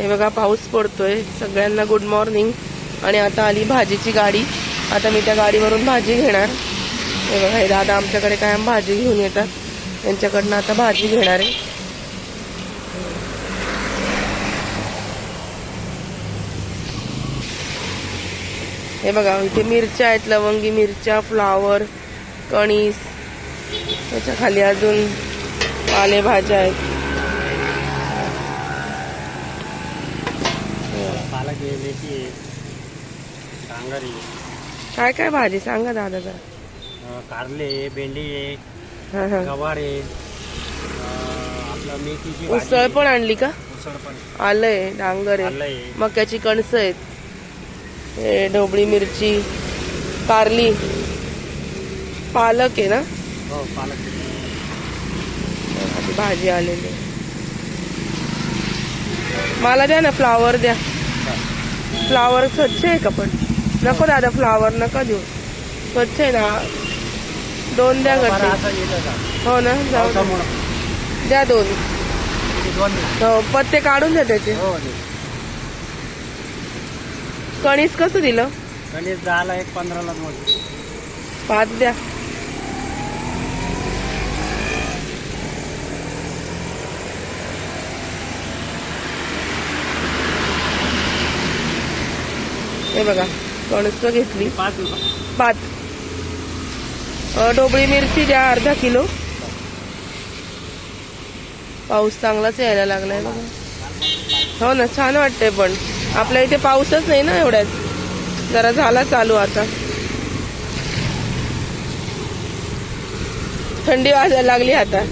हे बघा पाऊस पडतोय. सगळ्यांना गुड मॉर्निंग आणि आता आली भाजीची गाडी. आता मी त्या गाडीवरून भाजी घेणार. हे बघा हे दादा आमच्याकडे कायम भाजी घेऊन येतात. त्यांच्याकडनं आता भाजी घेणार आहे. हे बघा इथे मिरच्या आहेत लवंगी मिरच्या फ्लावर कणीस. त्याच्याखाली अजून पालेभाज्या आहेत पालक आहे मेथी काय काय भाजी? सांगा दादा जरा. कारले आहे भेंडी आहे हा हा. गवार आहे अं, आपलं मेथीची भाजी. उसळ आहे. पण आणली का? उसळ पण. आलंय डांगर आलं आहे. आहे मक्याची कणसं आहेत. हे ढोबळी मिरची कारली. पालक आहे ना? हो पालक. भाजी आलेली आहे. मला द्या ना फ्लावर द्या. फ्लावर स्वच्छ आहे का पण? नको दादा फ्लावर नका देऊ. स्वच्छ आहे ना. दोन द्या का? हो ना जाऊ दे. द्या दोन? हो पत्ते काढून द्या त्याचे. हो. कणीस कसं दिलं? गणेश दहाला एक पंधराला दोन पाच द्या. हे बघा कणस घेतली. पाच. पाच ढोबळी मिरची द्या अर्धा किलो. पाऊस चांगलाच यायला लागलाय बघा. हो ना छान वाटतंय पण. आपल्या इथे पाऊसच नाही ना एवढ्यात. जरा झाला चालू आता. थंडी वाजायला लागली आता.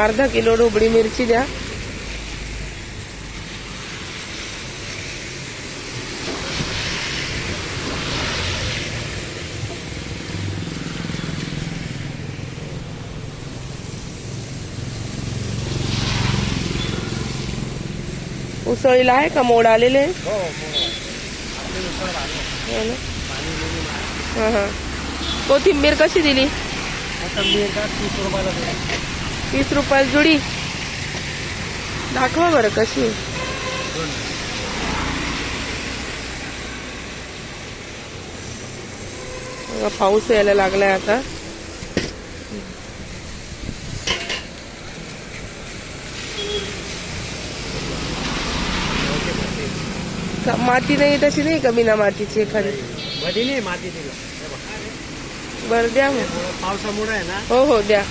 अर्धा किलो ढोबळी मिरची द्या. उसळीला आहे का मोड आलेले? हो हो. हो. हा हा. कोथिंबीर कशी दिली. तीस रुपयाला रुपयाला जुडी. दाखवा बरं कशी पाऊस यायला लागलाय आता. माती नाही तशी नाही का बिना मातीची एखादी? नाही माती दिलं. बरं द्या मग. पावसामुळे आहे ना? हो हो द्या.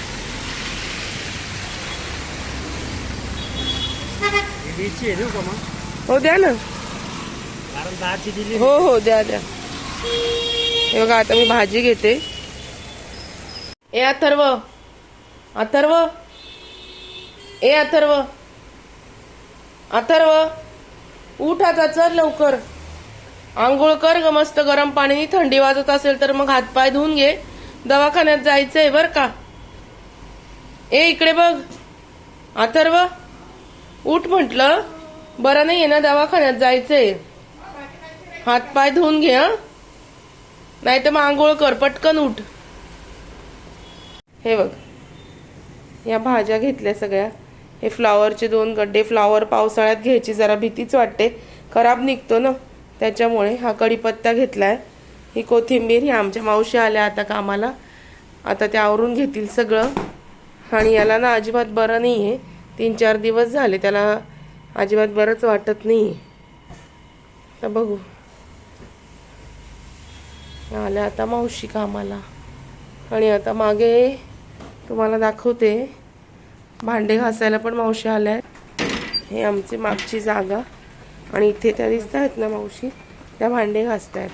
ही वीसची आहे देऊ का मग? हो द्या ना. कारण दहाची दिली हो हो द्या द्या. हे बघा आता मी भाजी घेते. ए अथर्व. अथर्व. ए अथर्व. अथर्व उठ आता चल लवकर. आंघोळ कर ग मस्त गरम पाण्याने थंडी वाजत असेल तर मग हातपाय धुवून घे. दवाखान्यात जायचंय बर का? ए इकडे बघ. अथर्व उठ म्हटलं बरं नाहीये ना दवाखान्यात जायचंय. हातपाय धुवून घे नाही तर मग आंघोळ कर पटकन उठ. हे बघ या भाज्या घेतल्या सगळ्या. हे फ्लावरचे दोन गड्डे फ्लावर पावसाळ्यात घ्यायची जरा भीतीच वाटते. खराब निघतो ना त्याच्यामुळे हा कढीपत्ता घेतलाय. ही कोथिंबीर ही आमच्या मावशी आल्या आता कामाला. आता त्या आवरून घेतील सगळं. आणि याला ना अजिबात बरं नाही आहे तीन चार दिवस झाले त्याला अजिबात बरंच वाटत नाही. तर आता बघू. आल्या आता मावशी कामाला. आणि आता मागे तुम्हाला दाखवते. भांडे घासायला पण मावशी आल्या आहेत. हे आमची मागची जागा. आणि इथे त्या दिसत आहेत ना मावशी? त्या भांडे घासत आहेत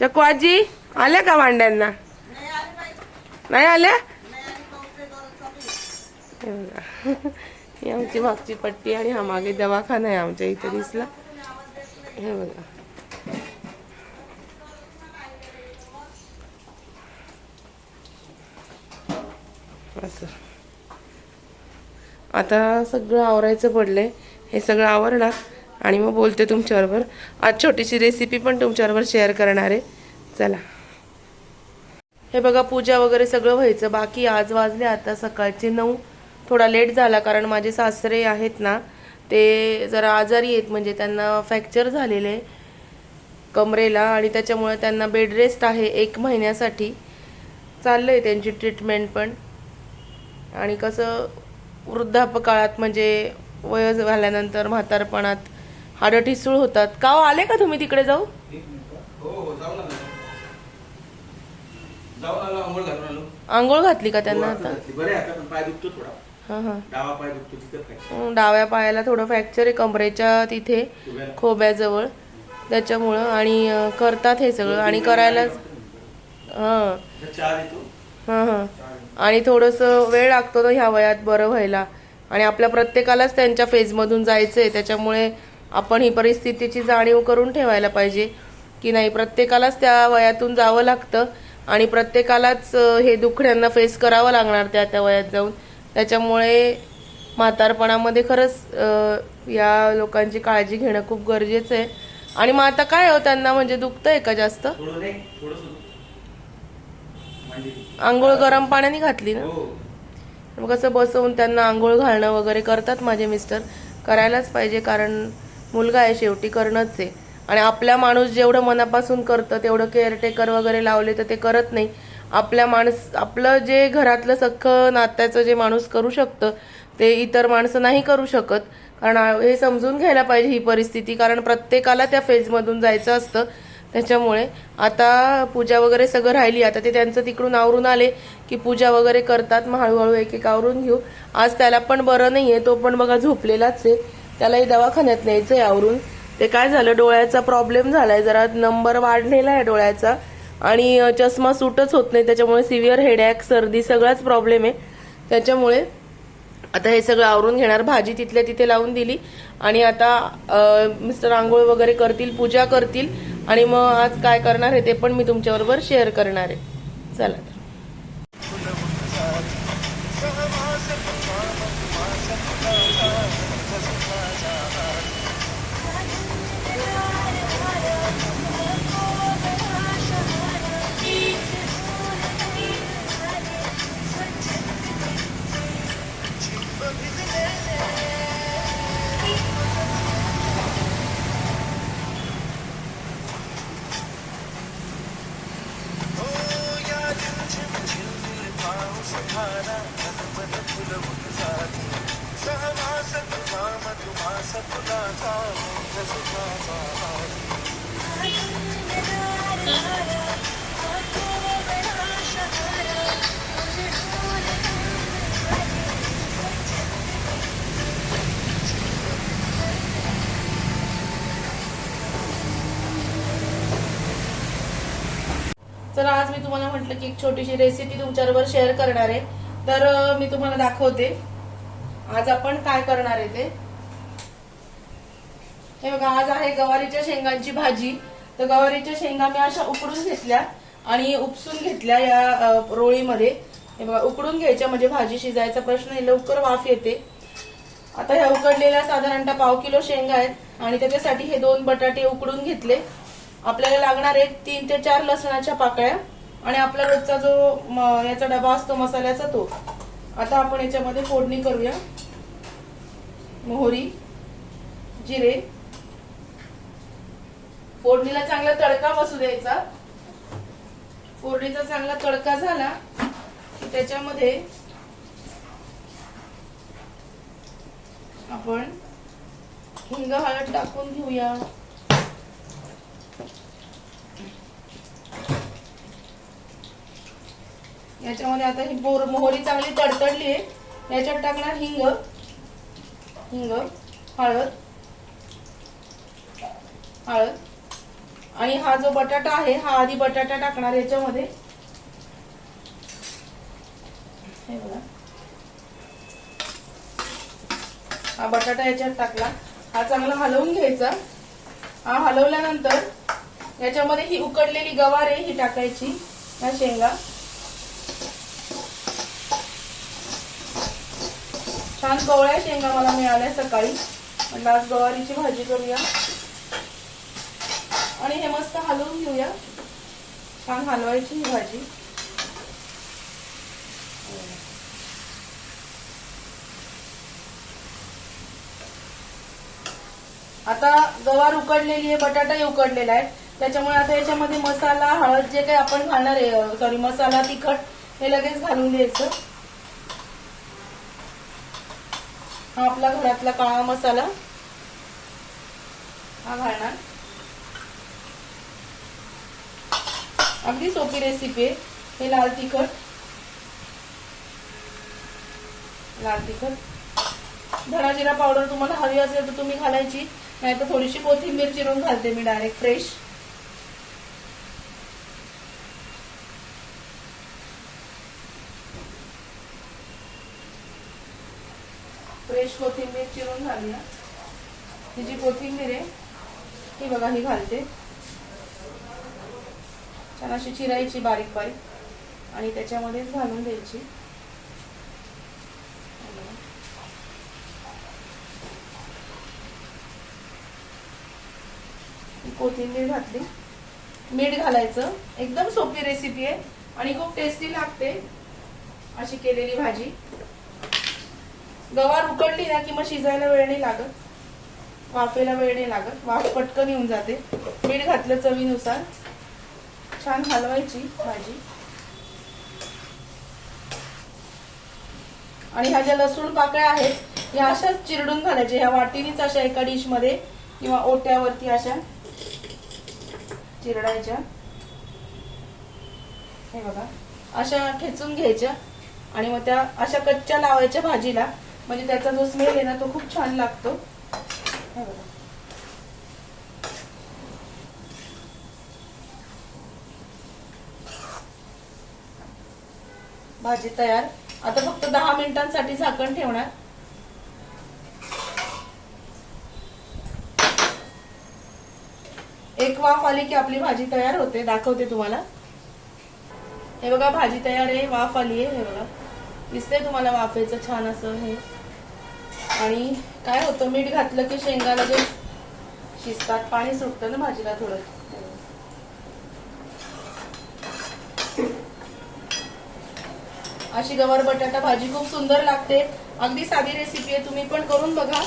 चकू आजी आल्या का भांड्यांना? नाही आल्या? हे ही आमची मागची पट्टी आणि हा मागे दवाखाना आहे आमच्या इथे दिसला. हे बघा. असं. आता सगळं आवरायचं पडलंय. हे सगळं आवरणार. आणि मग बोलते तुमच्याबरोबर. आज छोटीशी रेसिपी पण तुमच्याबरोबर शेअर करणार आहे. चला. हे बघा पूजा वगैरे सगळं व्हायचं. बाकी आज वाजले आता सकाळचे नऊ. थोडा लेट झाला कारण माझे सासरे आहेत ना ते जरा आजारी आहेत म्हणजे त्यांना फ्रॅक्चर झालेले आहे कमरेला आणि त्याच्यामुळे त्यांना बेड रेस्ट आहे एक महिन्यासाठी. चाललंय त्यांची ट्रीटमेंट पण. आणि कसं वृद्धापकाळात म्हणजे वय झाल्यानंतर म्हातारपणात हाडं ठिसूळ होतात. का आले का तुम्ही तिकडे जाऊ? हो. हो आंघोळ घातली का त्यांना आता? डावा पाय दुखतो तिथं डाव्या पायाला थोडं फ्रॅक्चर आहे कमरेच्या तिथे. खोब्याजवळ. त्याच्यामुळं आणि करतात हे सगळं. आणि करायला हां. हां हां. आणि थोडंसं वेळ लागतो ना ह्या वयात बरं व्हायला. आणि आपल्या प्रत्येकालाच त्यांच्या फेजमधून जायचं आहे त्याच्यामुळे आपण ही परिस्थितीची जाणीव करून ठेवायला पाहिजे. की नाही प्रत्येकालाच त्या वयातून जावं लागतं. आणि प्रत्येकालाच हे दुखड्यांना फेस करावं लागणार त्या त्या वयात जाऊन. त्याच्यामुळे म्हातारपणामध्ये खरंच या लोकांची काळजी घेणं खूप गरजेचं आहे. आणि मग आता काय हो त्यांना म्हणजे दुखतंय का जास्त? म्हणजे आंघोळ गरम पाण्याने घातली ना? हो. मग कसं बसवून त्यांना आंघोळ घालणं वगैरे करतात माझे मिस्टर. करायलाच पाहिजे कारण मुलगा आहे शेवटी करणंच आहे. आणि आपल्या माणूस जेवढं मनापासून करतं तेवढं केअरटेकर वगैरे लावले तर ते करत नाही. आपल्या माणस आपलं जे घरातलं सख्खं नात्याचं जे माणूस करू शकतं ते इतर माणसं नाही करू शकत. कारण हे समजून घ्यायला पाहिजे ही परिस्थिती. कारण प्रत्येकाला त्या फेजमधून जायचं असतं. त्याच्यामुळे आता पूजा वगैरे सगळं राहिली. आता ते त्यांचं तिकडून आवरून आले की पूजा वगैरे करतात. मग हळूहळू एक एक आवरून घेऊ. आज त्याला पण बरं नाही आहे तो पण बघा झोपलेलाच आहे. त्यालाही दवाखान्यात न्यायचं आहे आवरून. ते काय झालं? डोळ्याचा प्रॉब्लेम झाला आहे जरा नंबर वाढलेला आहे डोळ्याचा. आणि चष्मा सूटच होत नाही त्याच्यामुळे सिव्हिअर हेडॅक सर्दी सगळाच प्रॉब्लेम आहे. त्याच्यामुळे आता हे सगळं आवरून घेणार. भाजी तिथल्या तिथे लावून दिली. आणि आता मिस्टर आंघोळ वगैरे करतील पूजा करतील. आणि मग आज काय करणार आहे ते पण मी तुमच्याबरोबर शेअर करणार आहे. चला तुम्हाला एक छोटीशी रेसिपी तुमच्याबरोबर शेअर करणार आहे. तर मी तुम्हाला दाखवते. आज आपण काय करणार आहे ते? हे बघा आज आहे गवारीच्या शेंगांची भाजी. तर गवारीच्या शेंगा मी अशा उकडून घेतल्या आणि उपसून घेतल्या या रोळीमध्ये. हे बघा उकडून घ्यायच्या म्हणजे भाजी शिजायचा प्रश्न आहे लवकर वाफ येते. आता ह्या उकडलेल्या साधारणतः पाव किलो शेंगा आहेत आणि त्याच्यासाठी हे दोन बटाटे उकडून घेतले. आपल्याला लागणार आहेत तीन ते चार लसणाच्या पाकळ्या. आणि आपला रोजचा जो याचा डबा असतो मसाल्याचा तो आता आपण याच्यामध्ये फोडणी करूया. मोहरी जिरे. फोडणीला चांगला तडका बसू द्यायचा. फोडणीचा चांगला तडका झाला की त्याच्यामध्ये आपण हिंग हळद टाकून घेऊया. याच्यामध्ये आता ही बोर मोहरी चांगली तडतडली आहे. याच्यात टाकणार हिंग. हिंग हळद हळद. आणि हा जो बटाटा आहे हा आधी बटाटा टाकणार याच्यामध्ये. हे बघा. हा बटाटा याच्यात टाकला. हा चांगला हलवून घ्यायचा. हा हलवल्यानंतर याच्यामध्ये ही उकडलेली गवार आहे ही टाकायची. ह्या शेंगा. छान गवळ्या शेंगा मला मिळाल्या सकाळी. म्हटलं आज गवारीची भाजी करूया. आणि हे मस्त हलवून घेऊया. छान हलवायची ही भाजी. आता गवार उकडलेली आहे बटाटाही उकडलेला आहे. त्याच्यामुळे आता याच्यामध्ये मसाला हळद जे काही आपण घालणार आहे सॉरी मसाला तिखट हे लगेच घालून द्यायचं हा आपला घरातला काळा मसाला. हा घालणार. अगदी सोपी रेसिपी आहे. हे लाल तिखट. लाल तिखट. धना जिरा पावडर तुम्हाला हवी असेल तर तुम्ही घालायची. नाही तर थोडीशी कोथिंबीर चिरून घालते मी डायरेक्ट फ्रेश फ्रेश कोथिंबीर चिरून घालूया ही जी कोथिंबीर आहे ही बघा ही घालते. छान अशी चिरायची बारीक बारीक. आणि त्याच्यामध्येच घालून द्यायची. कोथिंबीर घातली. मीठ घालायचं. एकदम सोपी रेसिपी आहे. आणि खूप टेस्टी लागते. अशी केलेली भाजी. गवार उकडली ना की मग शिजायला वेळ नाही लागत. वाफेला वेळ नाही लागत. वाफ पटकन येऊन जाते. मीठ घातलं चवीनुसार. छान हलवायची भाजी. आणि ह्या ज्या लसूण पाकळ्या आहेत ह्या अशाच चिरडून घालायच्या. ह्या वाटीनीच अशा एका डिशमध्ये किंवा ओट्यावरती अशा चिरडायच्या. हे बघा. अशा ठेचून घ्यायच्या. आणि मग त्या अशा कच्च्या लावायच्या भाजीला. म्हणजे त्याचा जो स्मेल आहे ना तो खूप छान लागतो. हे बघा. भाजी तयार. आता फक्त दहा मिनिटांसाठी झाकण ठेवणार. एक वाफ आली की आपली भाजी तयार होते. दाखवते तुम्हाला. हे बघा भाजी तयार आहे वाफ आली आहे हे बघा. दिसते तुम्हाला वाफेचं छान असं हे. आणि काय होतं मीठ घातलं की शेंगा लगेच शिजतात पाणी सुटतं ना भाजीला थोडं. अशी गवार बटाटा भाजी खूप सुंदर लागते. अगदी साधी रेसिपी आहे तुम्ही पण करून बघा.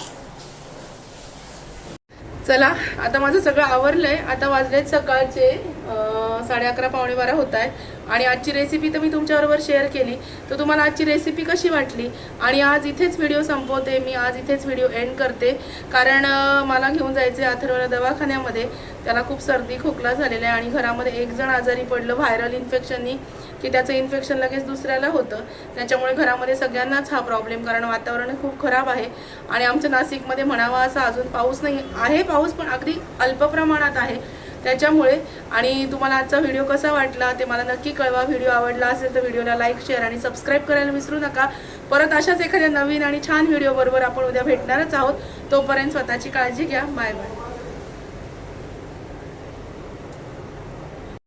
चला आता माझं सगळं आवरलंय. आता वाजलेत सकाळचे अं, साडे अकरा पावणे बारा होत आहे आणि आजची रेसिपी तर मी तुमच्याबरोबर शेअर केली. तर तुम्हाला आजची रेसिपी कशी वाटली? आणि आज इथेच व्हिडिओ संपवते. मी आज इथेच व्हिडिओ एंड करते. कारण मला घेऊन जायचे अथर्वला दवाखान्यामध्ये. त्याला खूप सर्दी खोकला झालेला आहे आणि घरामध्ये एक जण आजारी पडलं व्हायरल इन्फेक्शननी की त्याचं इन्फेक्शन लगेच दुसऱ्याला होतं. त्याच्यामुळे घरामध्ये सगळ्यांनाच हा प्रॉब्लेम कारण वातावरण खूप खराब आहे. आणि आमच्या नाशिकमध्ये म्हणावा असा अजून पाऊस नाही आहे. पाऊस पण अगदी अल्प प्रमाणात आहे. त्याच्यामुळे. आणि तुम्हाला आजचा व्हिडिओ कसा वाटला ते मला नक्की कळवा. व्हिडिओ आवडला असेल तर व्हिडिओला लाईक शेअर आणि सबस्क्राईब करायला विसरू नका. परत अशाच एखाद्या नवीन आणि छान व्हिडिओ बरोबर आपण उद्या भेटणारच आहोत. तोपर्यंत स्वतःची काळजी घ्या. Bye bye.